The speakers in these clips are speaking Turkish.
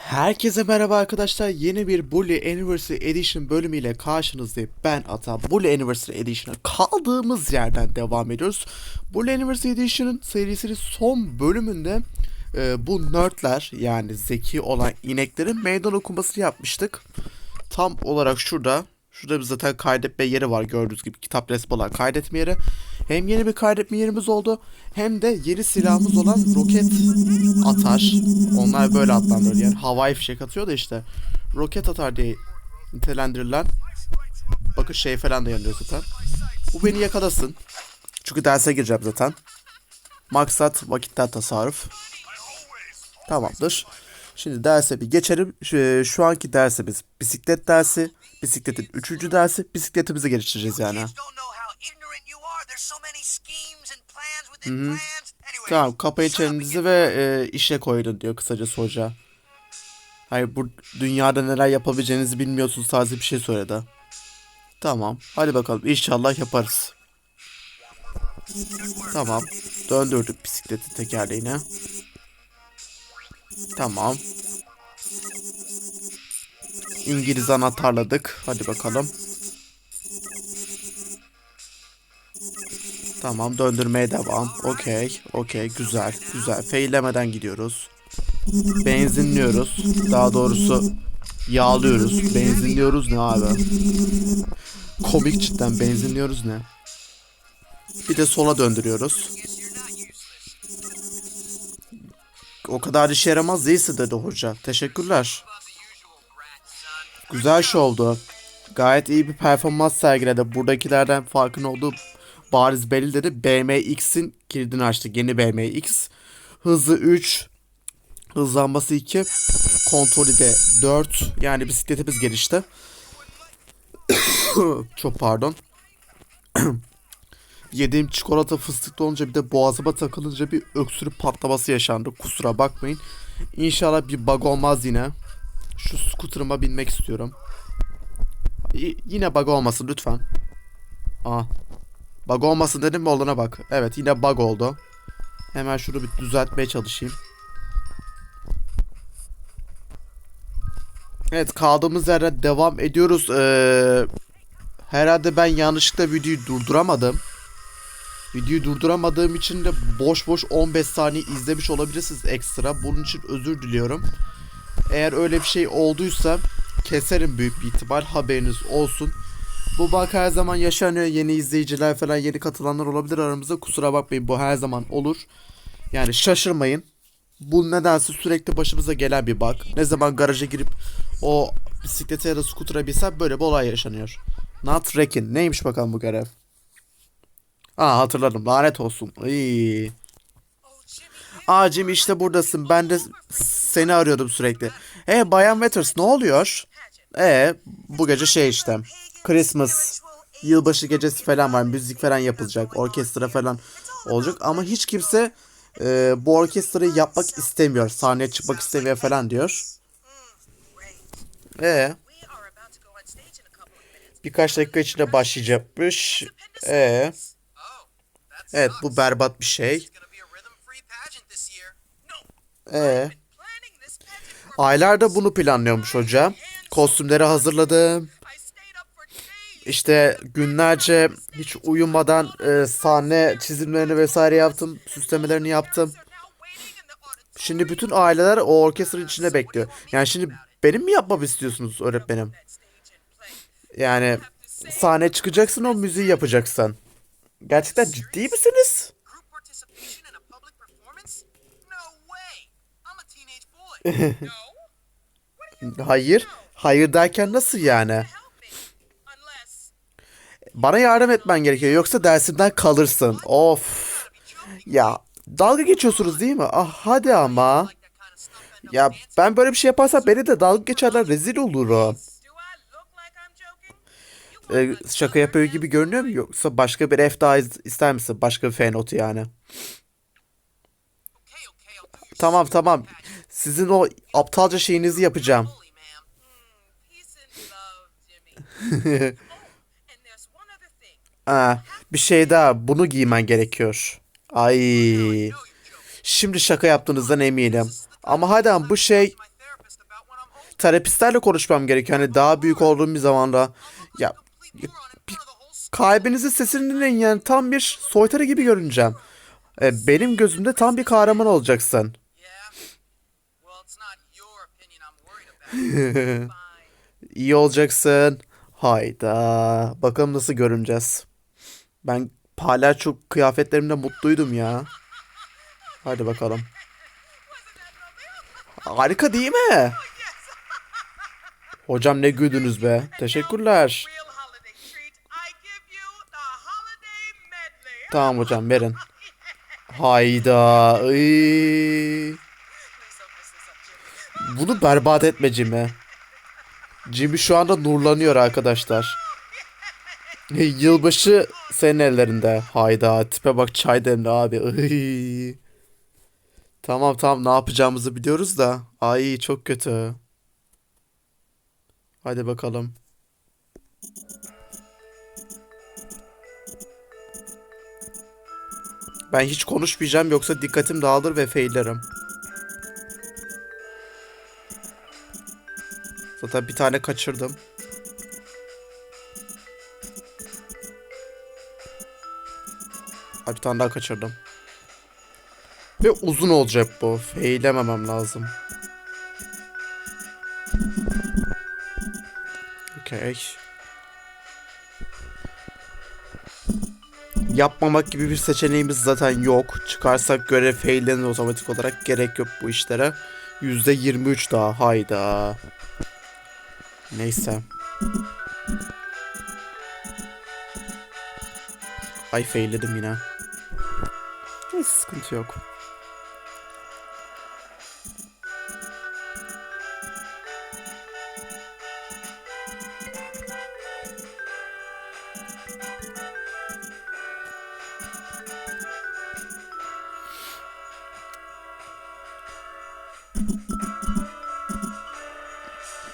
Herkese merhaba arkadaşlar. Yeni bir Bully Anniversary Edition bölümüyle karşınızdayım. Ben Ata. Bully Anniversary Edition'a kaldığımız yerden devam ediyoruz. Bully Anniversary Edition'ın serisinin son bölümünde e, bu nerdler yani zeki olan ineklerin meydan okumasını yapmıştık. Tam olarak şurada. Şurada bir zaten kaydetme yeri var gördüğünüz gibi kitap resmi olan kaydetme yeri. Hem yeni bir kaydetme yerimiz oldu hem de yeni silahımız olan roket atar. Onlar böyle adlandırılıyor. Yani havai fişek atıyor da işte. Roket atar diye nitelendirilen. Bakın şey falan da yanıyor zaten. Bu beni yakalasın. Çünkü derse gireceğim zaten. Maksat vakitten tasarruf. Tamamdır. Şimdi derse bir geçelim. Şu, şu anki dersimiz bisiklet dersi. Bisikletin üçüncü dersi. Bisikletimizi geliştireceğiz yani. Plans. Anyway, Tamam kapayın çenenizi ve e, işe koyun diyor kısacası hoca. Hayır bu dünyada neler yapabileceğinizi bilmiyorsunuz tarzı bir şey söyledi. Tamam hadi bakalım inşallah yaparız. Tamam döndürdük bisikleti tekerleğine. Tamam. İngiliz anahtarladık. Hadi bakalım. Tamam döndürmeye devam. Okey. Okey. Güzel. Güzel. Feylemeden gidiyoruz. Benzinliyoruz. Daha doğrusu yağlıyoruz. Benzinliyoruz ne abi? Komik cidden benzinliyoruz ne? Bir de sola döndürüyoruz. O kadar işe yaramaz değilse dedi hoca. Teşekkürler. Güzel şovdu. Gayet iyi bir performans sergiledi. Buradakilerden farkın olduğu bariz belli dedi. BMX'in kilidini açtı. Yeni BMX. Hızı 3. Hızlanması 2. Kontrolü de 4. Yani bisikletimiz gelişti. Çok pardon. Yediğim çikolata fıstıklı olunca bir de boğazıma takılınca bir öksürük patlaması yaşandı. Kusura bakmayın. İnşallah bir bug olmaz yine. Şu scooter'ıma binmek istiyorum. Y- yine bug olmasın lütfen. Aa. Bug olmasın dedim mi olana bak. Evet yine bug oldu. Hemen şunu bir düzeltmeye çalışayım. Evet kaldığımız yerden devam ediyoruz. Ee, herhalde ben yanlışlıkla videoyu durduramadım. Videoyu durduramadığım için de boş boş 15 saniye izlemiş olabilirsiniz ekstra. Bunun için özür diliyorum. Eğer öyle bir şey olduysa keserim büyük bir ihtimal haberiniz olsun. Bu bak her zaman yaşanıyor. Yeni izleyiciler falan yeni katılanlar olabilir aramızda. Kusura bakmayın bu her zaman olur. Yani şaşırmayın. Bu nedense sürekli başımıza gelen bir bug. Ne zaman garaja girip o bisiklete ya da skutura binsem böyle bir olay yaşanıyor. Not wrecking. Neymiş bakalım bu görev? Aa hatırladım. Lanet olsun. Iy. Aa Jimmy işte buradasın. Ben de seni arıyordum sürekli. Hey Bayan Wetters ne oluyor? Ee bu gece şey işte. Christmas. Yılbaşı gecesi falan var. Müzik falan yapılacak. Orkestra falan olacak. Ama hiç kimse e, bu orkestrayı yapmak istemiyor. Sahneye çıkmak istemiyor falan diyor. Minutes. birkaç dakika içinde başlayacakmış. That evet bu berbat bir şey. It's for aylarda bunu planlıyormuş hoca. Kostümleri days. İşte günlerce hiç uyumadan e, sahne çizimlerini vesaire yaptım. Süslemelerini yaptım. Şimdi bütün aileler o orkestranın içinde bekliyor. Yani şimdi benim mi yapmamı istiyorsunuz öğretmenim? Yani sahne çıkacaksın o müziği yapacaksın. Gerçekten ciddi misiniz? Hayır. Hayır derken nasıl yani? Bana yardım etmen gerekiyor yoksa dersimden kalırsın. Of. Ya dalga geçiyorsunuz değil mi? Ah hadi ama. Ya ben böyle bir şey yaparsam beni de dalga geçerler rezil olurum. Ee, şaka yapıyor gibi görünüyor mu yoksa başka bir F daha ister misin? Başka bir F notu yani. Tamam tamam. Sizin o aptalca şeyinizi yapacağım. Hmm, oh. Ha, bir şey daha. Bunu giymen gerekiyor. Ay. Joking. Şimdi şaka yaptığınızdan eminim. Ama hadi bu şey terapistlerle konuşmam gerekiyor. Hani daha büyük olduğum bir zamanda. Ya school. kalbinizin sesini dinleyin yani tam bir soytarı gibi görüneceğim. E, benim gözümde tam bir kahraman olacaksın. İyi olacaksın. Hayda. Bakalım nasıl görüneceğiz. Ben palyaço kıyafetlerimde mutluydum ya. Hadi bakalım. Harika değil mi? Hocam ne güldünüz be. Teşekkürler. Tamam hocam verin. Hayda. Iy. Bunu berbat etme Jimmy. Jimmy şu anda nurlanıyor arkadaşlar. Yılbaşı senin ellerinde. Hayda tipe bak çay demli abi. Tamam tamam ne yapacağımızı biliyoruz da. Ay çok kötü. Hadi bakalım. Ben hiç konuşmayacağım yoksa dikkatim dağılır ve faillerim. Zaten bir tane kaçırdım. Ay, bir tane daha kaçırdım. Ve uzun olacak bu. Feylememem lazım. Okey. Yapmamak gibi bir seçeneğimiz zaten yok. Çıkarsak görev faillenir otomatik olarak. Gerek yok bu işlere. %23 daha. Hayda. Neyse. Ay failledim yine. Neyse sıkıntı yok.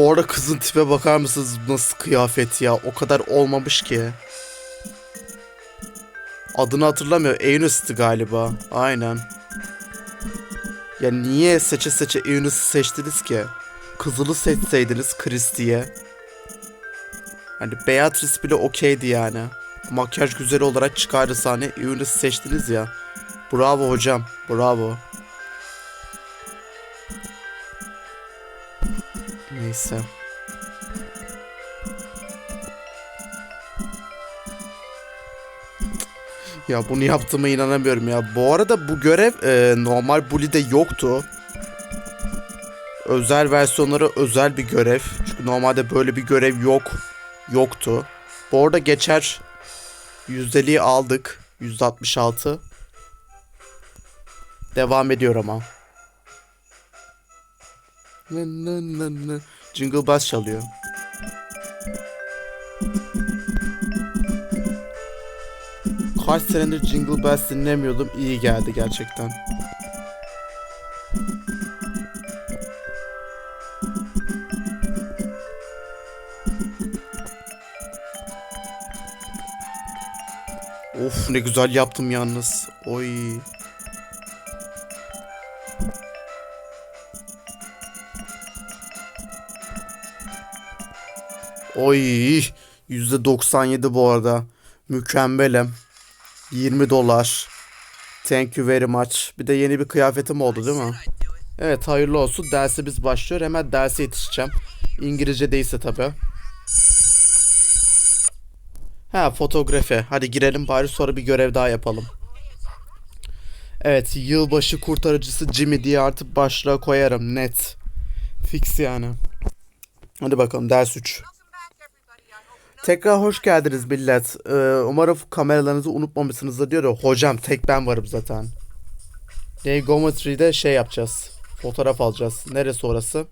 Bu arada kızın tipe bakar mısınız nasıl kıyafet ya? O kadar olmamış ki. Adını hatırlamıyor. Eunice'tı galiba. Aynen. Ya niye seçe seçe Eunice'ı seçtiniz ki? Kızılı seçseydiniz Christie'ye. Hani Beatrice bile okeydi yani. Makyaj güzel olarak çıkardı sahne. Eunice'ı seçtiniz ya. Bravo hocam. Bravo. Neyse. Ya bunu yaptığıma inanamıyorum ya. Bu arada bu görev e, normal Bully'de yoktu. Özel versiyonları özel bir görev. Çünkü normalde böyle bir görev yok. Yoktu. Bu arada geçer yüzdeliği aldık. %66. Devam ediyor ama. Nı nı nı nı. Jingle Bells çalıyor. Kaç senedir Jingle Bells dinlemiyordum. İyi geldi gerçekten. Of ne güzel yaptım yalnız. Oy. Oy. %97 bu arada. Mükemmelim. 20 dolar. Thank you very much. Bir de yeni bir kıyafetim oldu değil mi? Evet hayırlı olsun. Dersimiz başlıyor. Hemen derse yetişeceğim. İngilizce değilse tabi. Ha fotoğrafı. Hadi girelim bari sonra bir görev daha yapalım. Evet yılbaşı kurtarıcısı Jimmy diye artık başlığa koyarım net. Fix yani. Hadi bakalım ders 3. Tekrar hoş geldiniz millet. Ee, umarım kameralarınızı unutmamışsınızdır diyor ya. Hocam tek ben varım zaten. Geometry'de şey yapacağız. Fotoğraf alacağız. Neresi orası?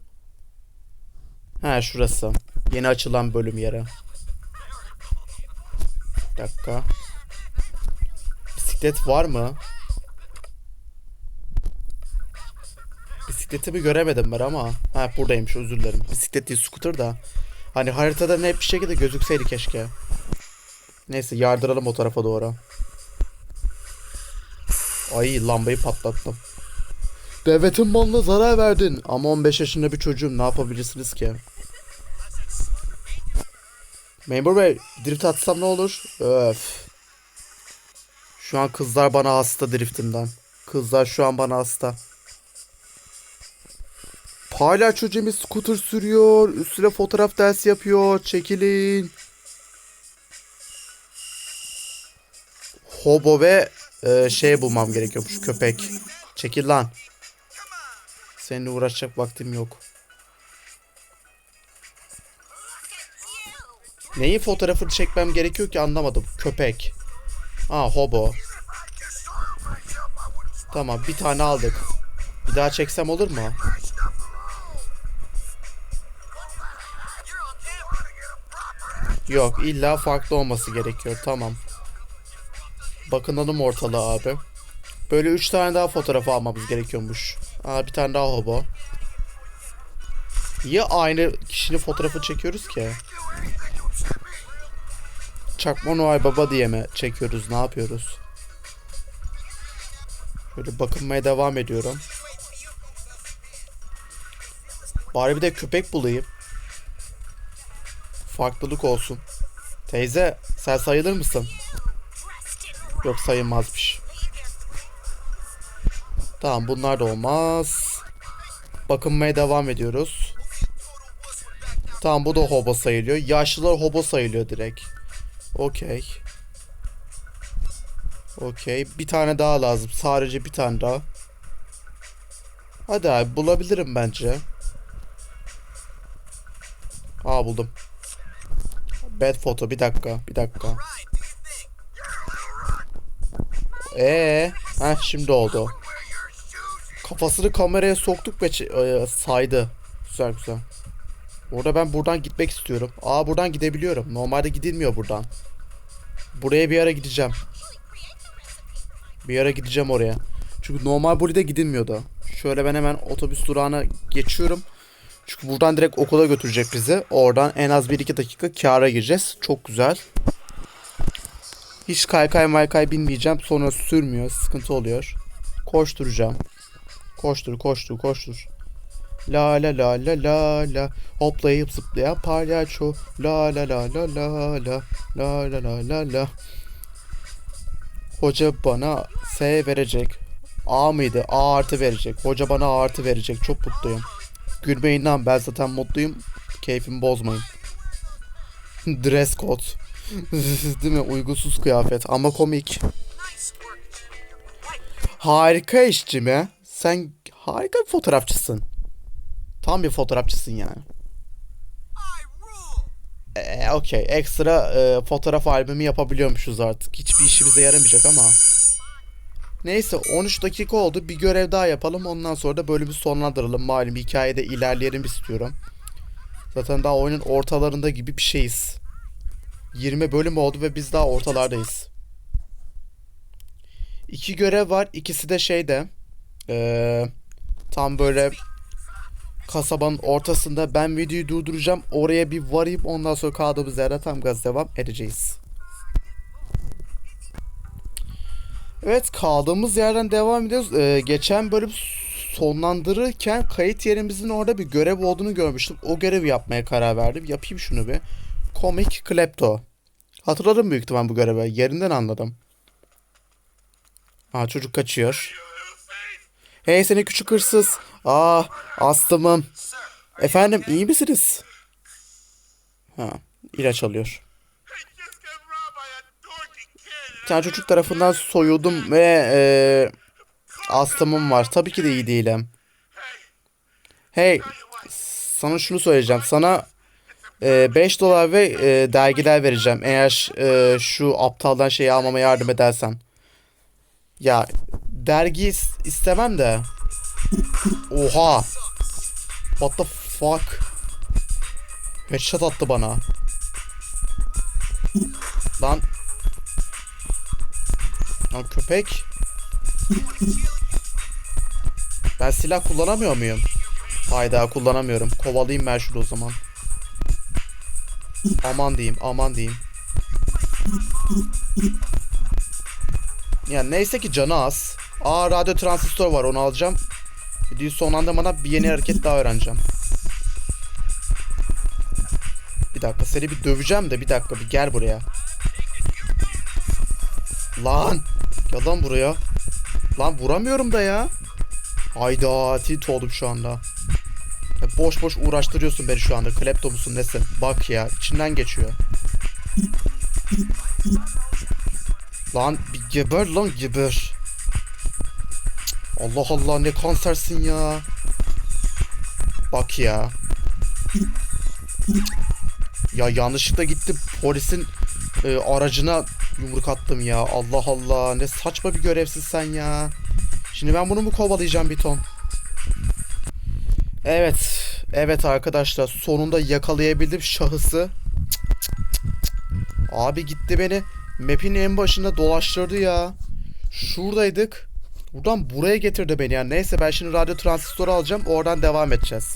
Ha şurası. Yeni açılan bölüm yeri. Bir dakika. Bisiklet var mı? Bisikletimi göremedim ben ama. Ha buradaymış özür dilerim. Bisiklet değil scooter da. Hani haritada net bir şekilde gözükseydi keşke. Neyse yardıralım o tarafa doğru. Ay lambayı patlattım. Devletin malına zarar verdin. Ama 15 yaşında bir çocuğum ne yapabilirsiniz ki? Memur bey drift atsam ne olur? Öf. Şu an kızlar bana hasta driftimden. Kızlar şu an bana hasta. Hala çocuğumuz scooter sürüyor. Üstüne fotoğraf dersi yapıyor. Çekilin. Hobo ve e, şey bulmam gerekiyormuş köpek. Çekil lan. Seninle uğraşacak vaktim yok. Neyin fotoğrafını çekmem gerekiyor ki anlamadım. Köpek. Aa hobo. Tamam bir tane aldık. Bir daha çeksem olur mu? Yok illa farklı olması gerekiyor tamam. Bakınalım ortalığa abi. Böyle 3 tane daha fotoğraf almamız gerekiyormuş. Aa bir tane daha hobo. Niye aynı kişinin fotoğrafı çekiyoruz ki? Çakma Noel Baba diye mi çekiyoruz? Ne yapıyoruz? Şöyle bakınmaya devam ediyorum. Bari bir de köpek bulayım. Farklılık olsun. Teyze sen sayılır mısın? Yok sayılmazmış. Tamam bunlar da olmaz. Bakınmaya devam ediyoruz. Tamam bu da hobo sayılıyor. Yaşlılar hobo sayılıyor direkt. Okey. Okey. Bir tane daha lazım. Sadece bir tane daha. Hadi abi bulabilirim bence. Aa buldum. Bad photo. Bir dakika. Bir dakika. Ee, ha şimdi oldu. Kafasını kameraya soktuk ve e, saydı. Güzel güzel. Orada ben buradan gitmek istiyorum. Aa buradan gidebiliyorum. Normalde gidilmiyor buradan. Buraya bir ara gideceğim. Bir ara gideceğim oraya. Çünkü normal burada gidilmiyordu. Şöyle ben hemen otobüs durağına geçiyorum. Çünkü buradan direkt okula götürecek bizi. Oradan en az 1-2 dakika kâra gireceğiz. Çok güzel. Hiç kaykay maykay binmeyeceğim. Sonra sürmüyor. Sıkıntı oluyor. Koşturacağım. Koştur koştur koştur. La la la la la la Hoplayıp zıplayan palyaço La la la la la la La la la la la Hoca bana S verecek A mıydı? A artı verecek. Hoca bana A artı verecek. Çok mutluyum. Gülmeyin lan ben zaten mutluyum. Keyfimi bozmayın. Dress code. Değil mi? Uygunsuz kıyafet ama komik. Harika işçi mi? Sen harika bir fotoğrafçısın. Tam bir fotoğrafçısın yani. Ee, okey. Ekstra e, fotoğraf albümü yapabiliyormuşuz artık. Hiçbir işimize yaramayacak ama. Neyse 13 dakika oldu. Bir görev daha yapalım. Ondan sonra da bölümü sonlandıralım. Malum hikayede ilerleyelim istiyorum. Zaten daha oyunun ortalarında gibi bir şeyiz. 20 bölüm oldu ve biz daha ortalardayız. İki görev var. İkisi de şeyde. Eee tam böyle kasabanın ortasında ben videoyu durduracağım. Oraya bir varayım ondan sonra kaldığımız yerde tam gaz devam edeceğiz. Evet kaldığımız yerden devam ediyoruz. Ee, geçen bölüm sonlandırırken kayıt yerimizin orada bir görev olduğunu görmüştüm. O görevi yapmaya karar verdim. Yapayım şunu bir. Comic Klepto. Hatırladım büyük ihtimal bu görevi. Yerinden anladım. Aa çocuk kaçıyor. Hey seni küçük hırsız. Aa astımım. Efendim iyi misiniz? Ha ilaç alıyor. Bir tane çocuk tarafından soyuldum ve e, astımım var. Tabii ki de iyi değilim. Hey sana şunu söyleyeceğim. Sana 5 dolar ve e, dergiler vereceğim. Eğer e, şu aptaldan şeyi almama yardım edersen. Ya dergi is- istemem de. Oha. What the fuck? Headshot attı bana. Lan. Lan köpek. Ben silah kullanamıyor muyum? Hayda kullanamıyorum. Kovalayayım ben şunu o zaman. Aman diyeyim, aman diyeyim. Ya neyse ki canı az. Aa radyo transistör var onu alacağım. Videoyu sonlandırmadan bir yeni hareket daha öğreneceğim. Bir dakika seni bir döveceğim de bir dakika bir gel buraya. Lan! Gel lan buraya. Lan vuramıyorum da ya. Hayda tilt oldum şu anda. Ya boş boş uğraştırıyorsun beni şu anda. Klepto musun nesin? Bak ya içinden geçiyor. Lan bir geber lan geber. Allah Allah ne kansersin ya. Bak ya. Ya yanlışlıkla gittim polisin e, aracına yumruk attım ya. Allah Allah ne saçma bir görevsiz sen ya. Şimdi ben bunu mu kovalayacağım bir ton? Evet. Evet arkadaşlar sonunda yakalayabildim şahısı. Abi gitti beni map'in en başında dolaştırdı ya. Şuradaydık. Buradan buraya getirdi beni ya. Neyse ben şimdi radyo transistörü alacağım. Oradan devam edeceğiz.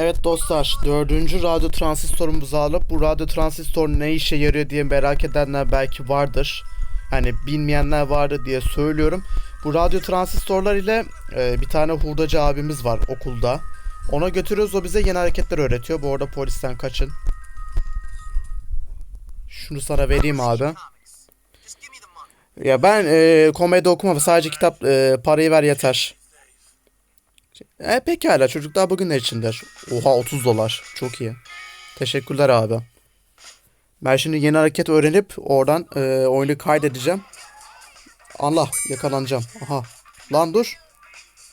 Evet dostlar, dördüncü radyo transistörümüzü alıp bu radyo transistör ne işe yarıyor diye merak edenler belki vardır. Hani bilmeyenler vardı diye söylüyorum. Bu radyo transistörler ile e, bir tane hurdacı abimiz var okulda. Ona götürüyoruz o bize yeni hareketler öğretiyor. Bu arada polisten kaçın. Şunu sana vereyim abi. Ya ben e, komedi okumam sadece kitap e, parayı ver yeter. E pekala çocuklar bugünler içindir. Oha 30 dolar çok iyi. Teşekkürler abi. Ben şimdi yeni hareket öğrenip oradan e, oyunu kaydedeceğim. Allah yakalanacağım. Aha. Lan dur.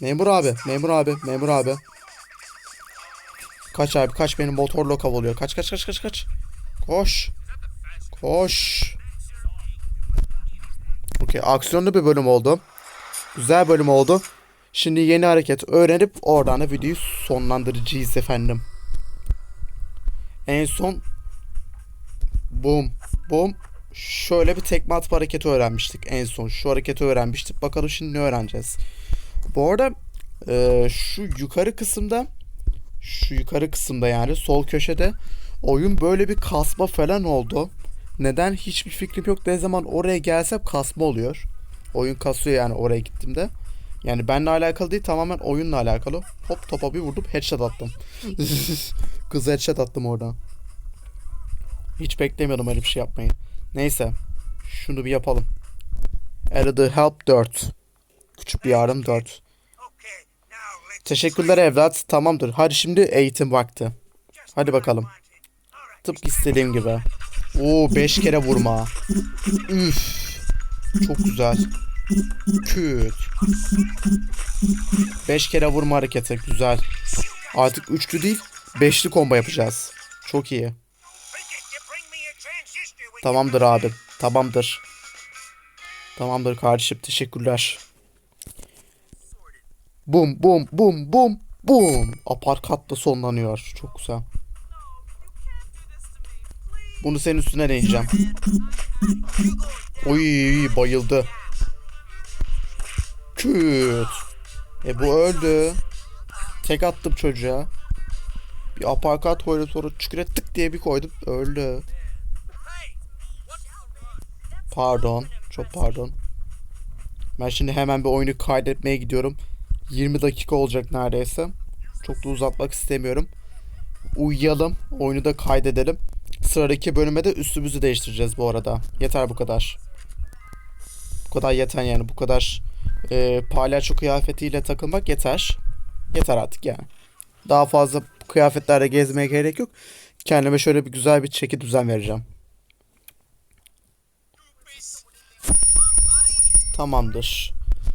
Memur abi, memur abi, memur abi. Kaç abi kaç benim motorla kavalıyor. Kaç kaç kaç kaç kaç. Koş. Koş. Okey aksiyonlu bir bölüm oldu. Güzel bölüm oldu. Şimdi yeni hareket öğrenip oradan da videoyu sonlandıracağız efendim. En son bum bum şöyle bir tekme atma hareketi öğrenmiştik en son. Şu hareketi öğrenmiştik. Bakalım şimdi ne öğreneceğiz. Bu arada e, şu yukarı kısımda şu yukarı kısımda yani sol köşede oyun böyle bir kasma falan oldu. Neden hiçbir fikrim yok. Ne zaman oraya gelsem kasma oluyor. Oyun kasıyor yani oraya gittiğimde. Yani benimle alakalı değil tamamen oyunla alakalı. Hop topa bir vurdum headshot attım. Kıza headshot attım orada. Hiç beklemiyordum öyle bir şey yapmayı. Neyse. Şunu bir yapalım. Aradı help 4. Küçük bir yardım 4. Okay, now let's Teşekkürler evlat. Tamamdır. Hadi şimdi eğitim vakti. Hadi bakalım. Tıpkı istediğim gibi. Oo 5 kere vurma. Üf. Çok güzel. Küt. 5 kere vurma hareketi. Güzel. Artık üçlü değil, beşli combo yapacağız. Çok iyi. Tamamdır abi. Tamamdır. Tamamdır kardeşim. Teşekkürler. Bum bum bum bum bum. Aparkat da sonlanıyor. Çok güzel. Bunu senin üstüne deneyeceğim. Oy bayıldı. Küt. E bu öldü. Tek attım çocuğa. Bir aparkat koydum sonra çüküre tık diye bir koydum. Öldü. Pardon. Çok pardon. Ben şimdi hemen bir oyunu kaydetmeye gidiyorum. 20 dakika olacak neredeyse. Çok da uzatmak istemiyorum. Uyuyalım. Oyunu da kaydedelim. Sıradaki bölüme de üstümüzü değiştireceğiz bu arada. Yeter bu kadar. Bu kadar yeter yani. Bu kadar e, palyaço kıyafetiyle takılmak yeter. Yeter artık yani. Daha fazla kıyafetlerle gezmeye gerek yok. Kendime şöyle bir güzel bir çeki düzen vereceğim. Tamamdır.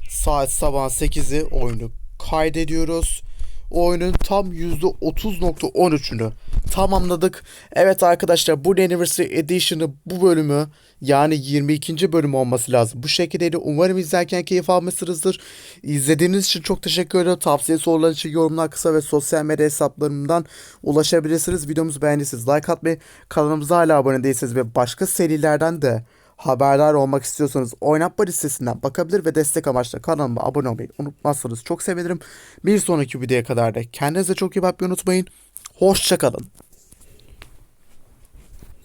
Saat sabah 8'i oyunu kaydediyoruz. Oyunun tam %30.13'ünü tamamladık. Evet arkadaşlar bu Anniversary Edition'ı bu bölümü yani 22. bölüm olması lazım. Bu şekilde umarım izlerken keyif almışsınızdır. İzlediğiniz için çok teşekkür ederim. Tavsiye sorular için yorumlar kısa ve sosyal medya hesaplarımdan ulaşabilirsiniz. Videomuzu beğendiyseniz like atmayı, kanalımıza hala abone değilseniz ve başka serilerden de haberdar olmak istiyorsanız oynatma listesinden bakabilir ve destek amaçlı kanalıma abone olmayı unutmazsanız çok sevinirim. Bir sonraki videoya kadar da kendinize çok iyi bakmayı unutmayın. Hoşçakalın.